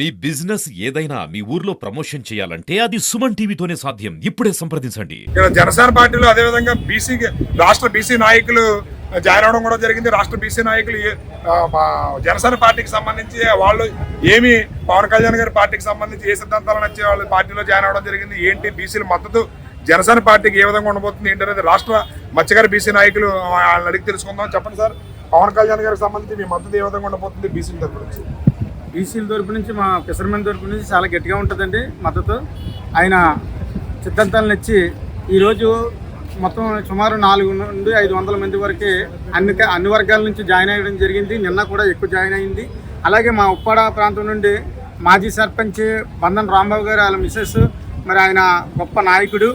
మీ business ఏదైనా మీ ఊర్లో promotion చేయాలంటే అది సుమన్ టీవీతోనే సాధ్యం. ఇప్పుడే సంప్రదించండి. జనసేన పార్టీలో అదేవిధంగా బీసీ రాష్ట్ర బీసీ నాయకులు జాయిన్ అవడం కూడా జరిగింది. రాష్ట్ర బీసీ నాయకులు జనసేన పార్టీకి సంబంధించి వాళ్ళు ఏమి పవన్ కళ్యాణ్ గారి పార్టీకి సంబంధించి ఏ సిద్ధాంతాలు నచ్చి వాళ్ళు పార్టీలో జాయిన్ అవడం జరిగింది. ఏంటి బీసీల మద్దతు? జనసేన పార్టీకి ఏ విధంగా ఉండబోతుంది? ఏంటనేది రాష్ట్ర మత్స్యకార బీసీ నాయకులు వాళ్ళని అడిగి తెలుసుకుందాం. చెప్పండి సార్. పవన్ కళ్యాణ్ గారికి సంబంధించి మీ మద్దతు ఏ విధంగా ఉండబోతుంది? బీసీల తరపు బీసీల తరపు నుంచి మా ఫిషర్మెన్ తరపు నుంచి చాలా గట్టిగా ఉంటుందండి మద్దతు. ఆయన సిద్ధాంతాలను ఇచ్చి ఈరోజు మొత్తం సుమారు నాలుగు నుండి ఐదు వందల మంది వరకు అన్ని అన్ని వర్గాల నుంచి జాయిన్ అయ్యడం జరిగింది. నిన్న కూడా ఎక్కువ జాయిన్ అయింది. అలాగే మా ఉప్పాడ ప్రాంతం నుండి మాజీ సర్పంచ్ బంధన్ రాంబాబు గారు వాళ్ళ మిస్సెస్ మరి ఆయన గొప్ప నాయకుడు.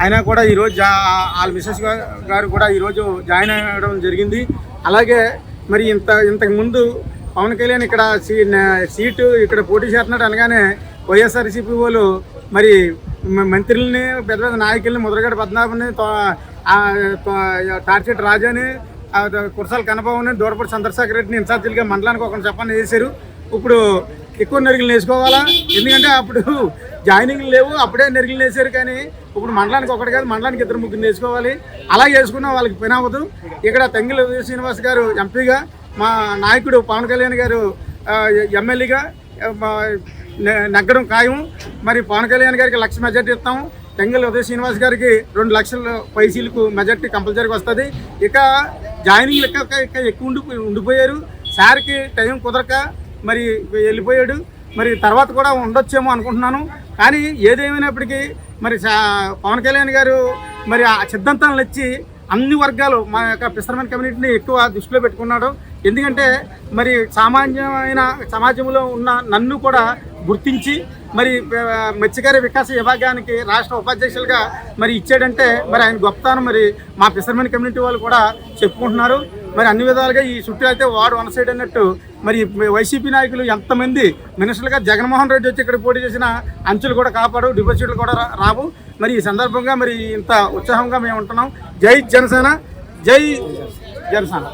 ఆయన కూడా ఈరోజు జా వాళ్ళ మిస్సెస్ గారు కూడా ఈరోజు జాయిన్ అవ్వడం జరిగింది. అలాగే మరి ఇంత ఇంతకు ముందు పవన్ కళ్యాణ్ ఇక్కడ సీ సీటు ఇక్కడ పోటీ చేస్తున్నాడు అనగానే వైఎస్ఆర్సీపీ వాళ్ళు మరి మంత్రుల్ని పెద్ద పెద్ద నాయకుల్ని ముద్రగడ పద్మనాభని టార్చెట్ రాజాని ఆ, కురసాల కనబాబుని దూరపూడి చంద్రశేఖర్ రెడ్డిని ఇన్ఛార్జీలుగా మండలానికి ఒకరిని చెప్పని వేశారు ఇప్పుడు ఎక్కువ నెరుగులు వేసుకోవాలా ఎందుకంటే అప్పుడు జాయినింగ్లు లేవు అప్పుడే నెరుగులు వేసారు కానీ ఇప్పుడు మండలానికి ఒకటి కాదు మండలానికి ఇద్దరు ముగ్గురు వేసుకోవాలి అలా వేసుకున్నా వాళ్ళకి పని అవ్వదు ఇక్కడ తెంగిల శ్రీనివాస్ గారు ఎంపీగా మా నాయకుడు పవన్ కళ్యాణ్ గారు ఎమ్మెల్యేగా నెగ్గడం ఖాయం. మరి పవన్ కళ్యాణ్ గారికి లక్ష మెజార్టీ ఇస్తాము. టెంగల్ ఉదయ శ్రీనివాస్ గారికి రెండు లక్షల పైసీలకు మెజార్టీ కంపల్సరీగా వస్తుంది. ఇక జాయినింగ్లు లెక్క ఎక్కువ ఉండి ఉండిపోయారు. సార్కి టైం కుదరక మరి వెళ్ళిపోయాడు. మరి తర్వాత కూడా ఉండొచ్చేమో అనుకుంటున్నాను. కానీ ఏదేమైనప్పటికీ మరి పవన్ కళ్యాణ్ గారు మరి ఆ సిద్ధాంతాలను ఇచ్చి అన్ని వర్గాలు మా యొక్క ఫిషర్మెన్ కమ్యూనిటీని ఎక్కువ దృష్టిలో పెట్టుకున్నాడు. ఎందుకంటే మరి సామాన్యమైన సమాజంలో ఉన్న నన్ను కూడా గుర్తించి మరి మత్స్యకార వికాస విభాగానికి రాష్ట్ర ఉపాధ్యక్షులుగా మరి ఇచ్చాడంటే మరి ఆయన గొప్పతనం మరి మా ఫిషర్మెన్ కమ్యూనిటీ వాళ్ళు కూడా చెప్పుకుంటున్నారు. మరి అన్ని విధాలుగా ఈ చుట్టూ అయితే వాడు వన్ సైడ్ అన్నట్టు మరి వైసీపీ నాయకులు ఎంతమంది మినిస్టర్లుగా జగన్మోహన్ రెడ్డి వచ్చి ఇక్కడ పోటీ చేసిన అంచులు కూడా కాపాడు డిపాజిట్లు కూడా రావు. మరి ఈ సందర్భంగా మరి ఇంత ఉత్సాహంగా మేము ఉంటున్నాం. జై జనసేన జై జనసేన.